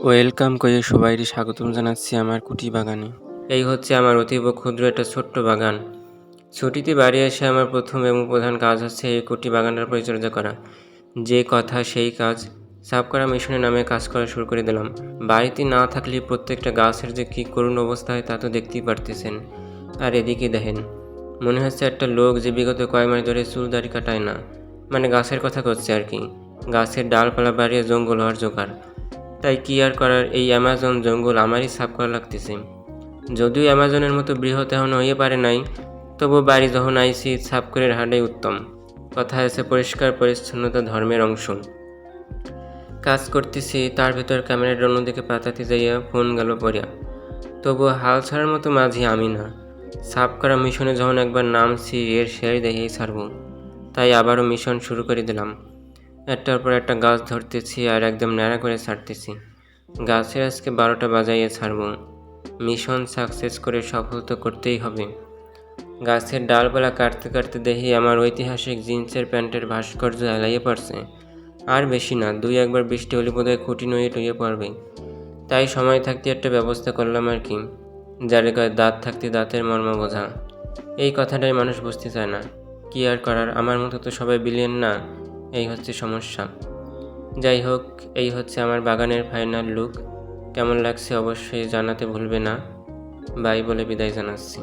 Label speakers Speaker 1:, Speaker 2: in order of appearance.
Speaker 1: Welcome করে সবাইকে স্বাগতম জানাচ্ছি আমার কুটি বাগানে। এই হচ্ছে আমার অতীব ক্ষুদ্র একটা ছোট্ট বাগান। ছুটিতে বাড়ি এসে আমার প্রথম এবং প্রধান কাজ হচ্ছে এই কুটি বাগানটার পরিচর্যা করা। যে কথা, সেই কাজ সাফ করা মিশনের নামে কাজ করা শুরু করে দিলাম। বাড়িতে না থাকলে প্রত্যেকটা গাছের যে কী করুণ অবস্থা হয় তা তো দেখতেই পারতেছেন। আর এদিকে দেখেন, মনে হচ্ছে একটা লোক যে বিগত কয় মাস ধরে চুল দাড়ি কাটায় না। মানে গাছের কথা করছে আর কি। গাছের ডালপালা বাড়িয়ে জঙ্গল হওয়ার জোগাড়। তাই কি আর করার এই অ্যামাজন জঙ্গল আমারই সাফ করা লাগতেছে। যদিও অ্যামাজনের মতো বৃহৎ এখন হয়ে পারে নাই তবু বাড়ি যখন আইসি সাফ করে রাখাটাই উত্তম। কথা আছে পরিষ্কার পরিচ্ছন্নতা ধর্মের অংশ। কাজ করতেছি, তার ভেতর ক্যামেরার অন্যদিকে পাতাতে যাইয়া ফোন গেল পড়িয়া। তবু হাল ছাড়ার মতো মাঝি আমি না। সাফ করা মিশনে যখন একবার নামছি, এর শেয়ার দেখেই ছাড়ব। তাই আবারও মিশন শুরু করে দিলাম। একটার পর একটা গাছ ধরতেছি আর একদম ন্যাড়া করে ছাড়তেছি। গাছের আজকে বারোটা বাজাইয়ে ছাড়ব। মিশন সাকসেস করে সফল তো করতেই হবে। গাছের ডালপালা কাটতে কাটতে দেখি আমার ঐতিহাসিক জিন্সের প্যান্টের ভাস্কর্য এলাইয়ে পড়ছে। আর বেশি না, দুই একবার বৃষ্টি হলে বোধহয় খুঁটি নয়ে টুয়ে পড়বে। তাই সময় থাকতে একটা ব্যবস্থা করলাম আর কি, যার গায়ে দাঁত থাকতে দাঁতের মর্ম বোঝা। এই কথাটাই মানুষ বুঝতে চায় না। কি আর করার, আমার মতো তো সবাই বিলিয়ন না। এই হচ্ছে সমস্যা। যাই হোক, এই হচ্ছে আমার বাগানের ফাইনাল লুক কেমন লাগছে অবশ্যই জানাতে ভুলবে না। বাই বলে বিদায় জানাচ্ছি।